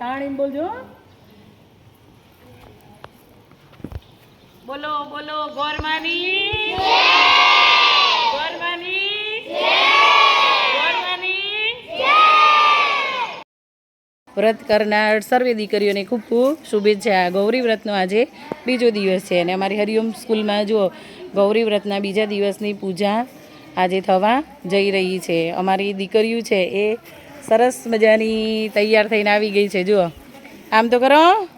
તાણીને બોલજો બોલો બોલો ગોરમાની. ગોરમાની. ગોરમાની. વ્રત કરનાર સર્વે દીકરીઓને ખૂબ ખૂબ શુભેચ્છા. ગૌરી વ્રતનો આજે બીજો દિવસ છે અને અમારી હરિઓમ સ્કૂલમાં જુઓ ગૌરી વ્રતના બીજા દિવસની પૂજા આજે થવા જઈ રહી છે. અમારી દીકરીઓ છે એ સરસ મજાની તૈયાર થઈને આવી ગઈ છે, જુઓ. આમ તો કરો.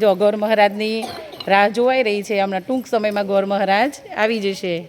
જો, ગૌર મહારાજની રાહ જોવાઈ રહી છે. હમણાં ટૂંક સમયમાં ગૌર મહારાજ આવી જશે.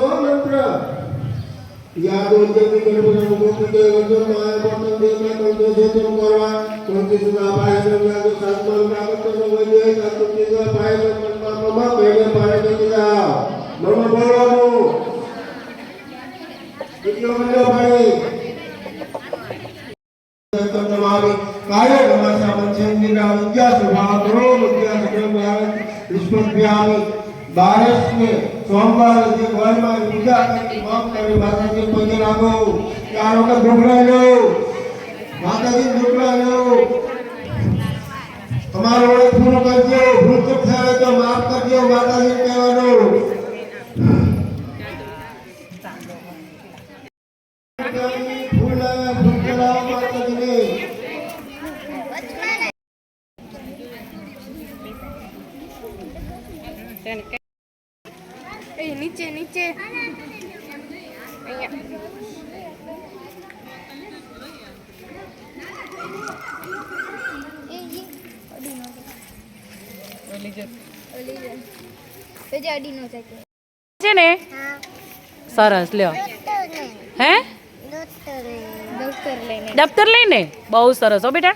યાદ ઉદ્યમી ગણપતિ મુખી દે વજન માય પતન દે મે કંદો છે તો કરવા કોંતી સુના પાય ને યાદ સાતમલ પ્રાપ્ત તો વજે સાતુ ચીજા પાય ને મનમાં મમા બેને પાય ને ચીજા મમ બોલવાનું કેટલો મંડો ભાઈ તમારી કાર્ય તમારા મંચેન્દ્રના વિદ્યા સભા કરો વિદ્યા સભા વિશ્વવ્યાપી બારસ ને સોમવાર જે ગોળમાં પૂજા માતાજી પગે લાગો ચાર વખત ઢોકળા લો. માતાજી ઢોકળા લો. તમારો ઓળખ પૂરો કરજો. ભૂલ ચૂક થાય તો માફ કરજો. માતાજી કહેવાનું. છે ને? સરસ લ્યો. હે? દફતર લઈને. બહુ સરસ. હો બેટા.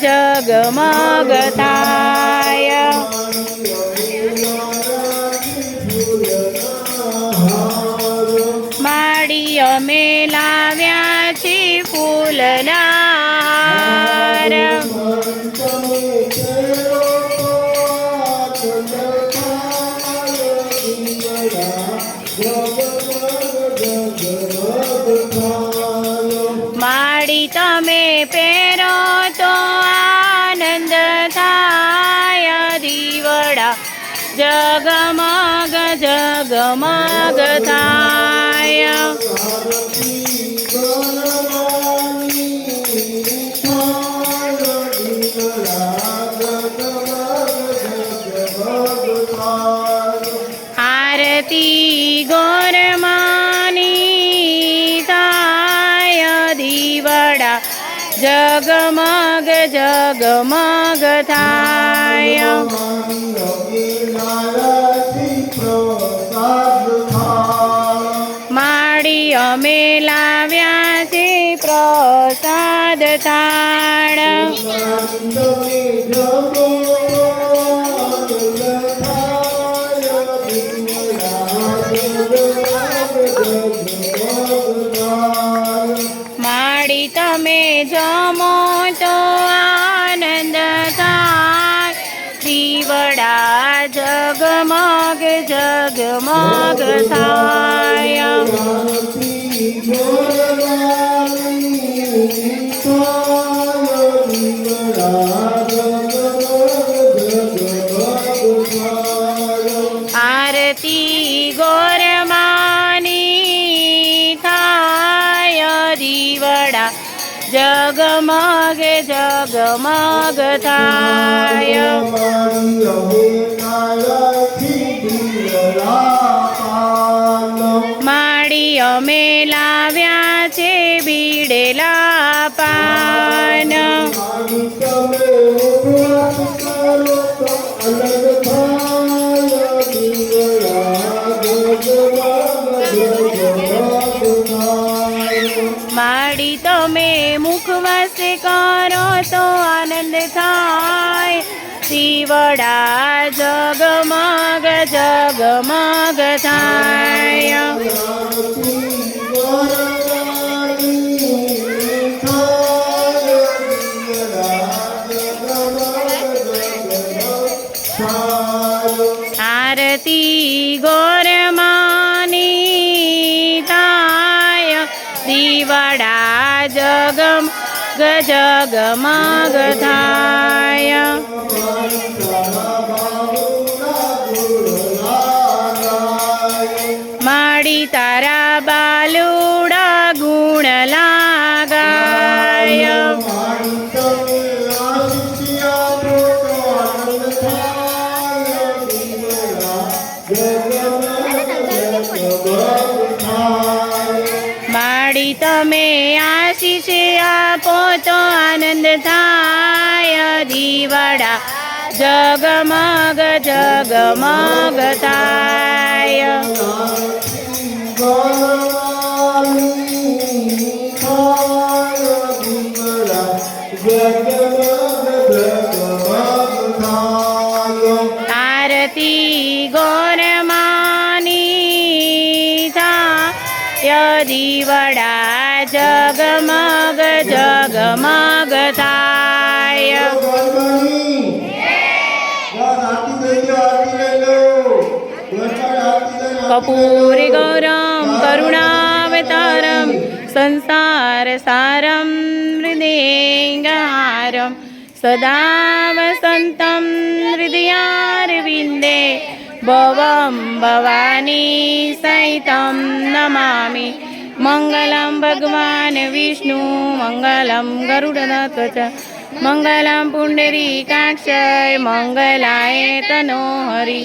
જગમગ જગમગ જગમગ થાય આરતી ગોરમાની થાય દીવડા જગમગ જગમગ થાય માડી અમે લાવ્યા છે પ્રસાદ થાળ જગમગ થાય આરતી ગોરમાની થાય દીવડા જગમગ જગમગ થાય અમે લાવ્યા છે બીડેલા પાન. જગમગ થાય માડી તારા બાલુડા ગુણ લાગાય માડી તમે આશીષે આપો તો આનંદ થાય. દીવડા જગમગ જગમગ થાય. કપૂર ગૌરમ કરુણાવતારમ સંસાર સારમ હૃદયંગારમ સદા વસંતમ હૃદયારવિંદે ભવમ ભવાની સહિતમ નમામિ મંગલમ ભગવાન વિષ્ણુ મંગલમ ગરુડધત્વચ મંગલમ પુંડરીકાક્ષય મંગલાય તનો હરિ.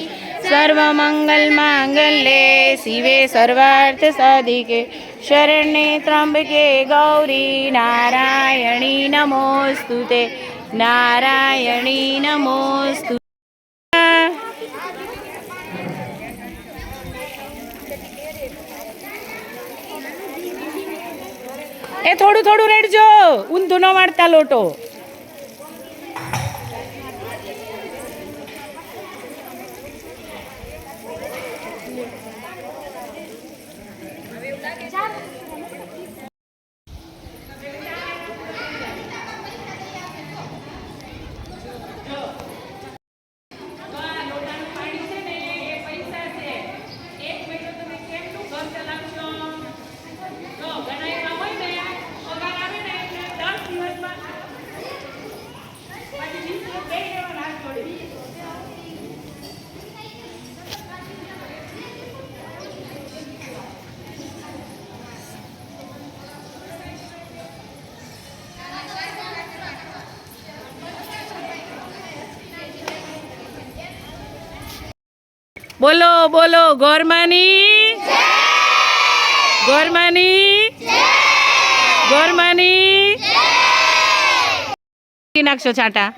સર્વમંગલ માંગલ્ય શિવે સર્વાર્થ સાધિકે. શરણ્યે ત્રંબકે ગૌરી નારાયણી નમોસ્તુતે. નારાયણી નમોસ્તુ એ થોડું થોડું રેડજો. ઊંધું ન વાળતા લોટો. બોલો બોલો ગોરમાની ગોરમાની ગોરમાની નાખશો છાંટા?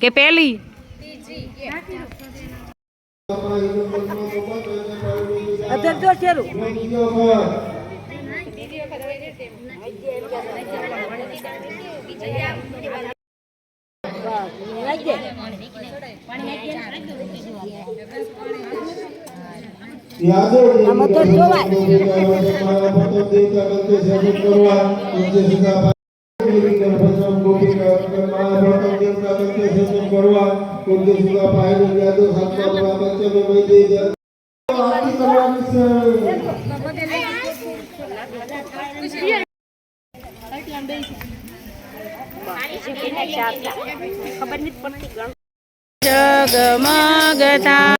કે પેલી? આમાં તો જોવાય કરવા